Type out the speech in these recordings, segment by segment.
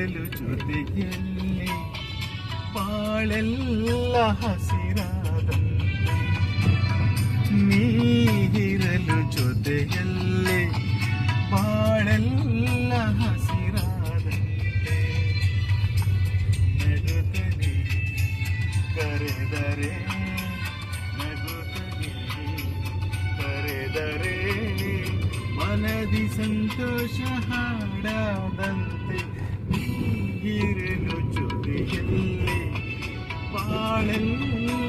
ನೀಗಿರಲು ಜೊತೆಯಲ್ಲಿ ಬಾಳೆಲ್ಲ ಹಸಿರಾದ ನೀರಲು ಜೊತೆಯಲ್ಲಿ ಬಾಳೆಲ್ಲ ಹಸಿರಾದ ನಗುತ್ತಲೇ ಕರೆದರೆ ನಗುತ್ತಲೇ ಕರೆದರೆ. ಮನದಿ ಸಂತೋಷ ಹಾಡಾದಂತೆ ನೀಗಿರಲು ಜೊತೆಯಲ್ಲಿ ಬಾಳೆಲ್ಲ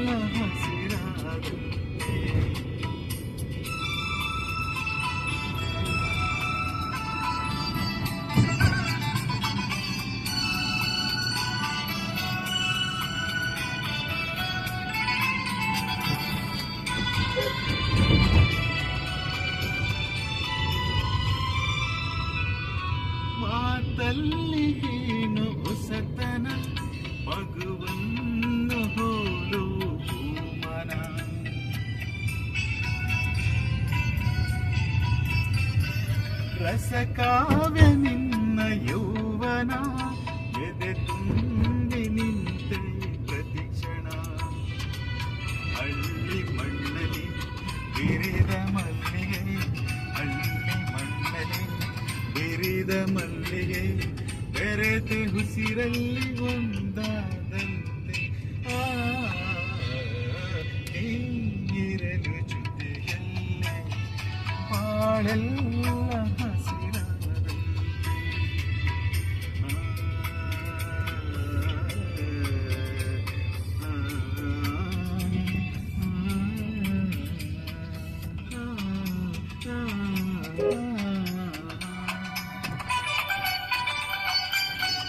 ರಸಕಾವ್ಯ ನಿನ್ನ ಯೌವನ ಎದೆ ತುಂಬಿ ನಿಂತೆ ಪ್ರತಿಕ್ಷಣ ಹಳ್ಳಿ ಮಣ್ಣಲಿ ಬಿರಿದ ಮಲ್ಲಿಗೆ ಹಳ್ಳಿ ಮಣ್ಣಲಿ ಬಿರಿದ ಮಲ್ಲಿಗೆ ಬೆರೆತೆ ಉಸಿರಲ್ಲಿ ಒಂದಾದಂತೆ ಆ ನೀರಲು ಜೊತೆಯಲ್ಲಿ ಬಾಳೆಲ್ಲ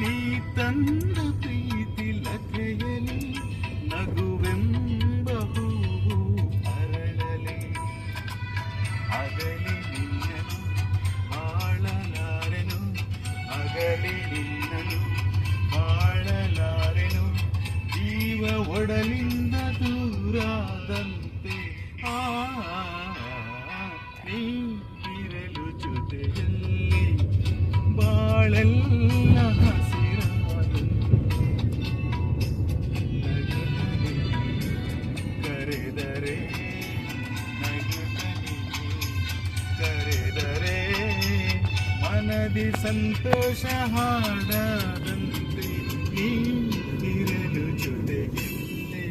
ನೀ ತಂದ ಪ್ರೀತಿ ಲತೆಯಲಿ ನಗುವೆಂಬ ಹೂವು ಅರಳಲಿ. ಅಗಲಿ ನಿನ್ನನು ಬಾಳಲಾರೆನು, ಅಗಲಿ ನಿನ್ನನು ಬಾಳಲಾರೆನು. ಜೀವ ಒಡಲಿಂದ ದೂರಾದಂತೆ ಆ ನೀರಲು ಜೊತೆಯಲ್ಲಿ ಬಾಳೆಲ್ಲ ಕರೆದರೆ ಮನದಿ ಸಂತೋಷ ಹಾಡದಂತೆ ನೀರಲು ಜೊತೆಗಿಲ್ಲೇ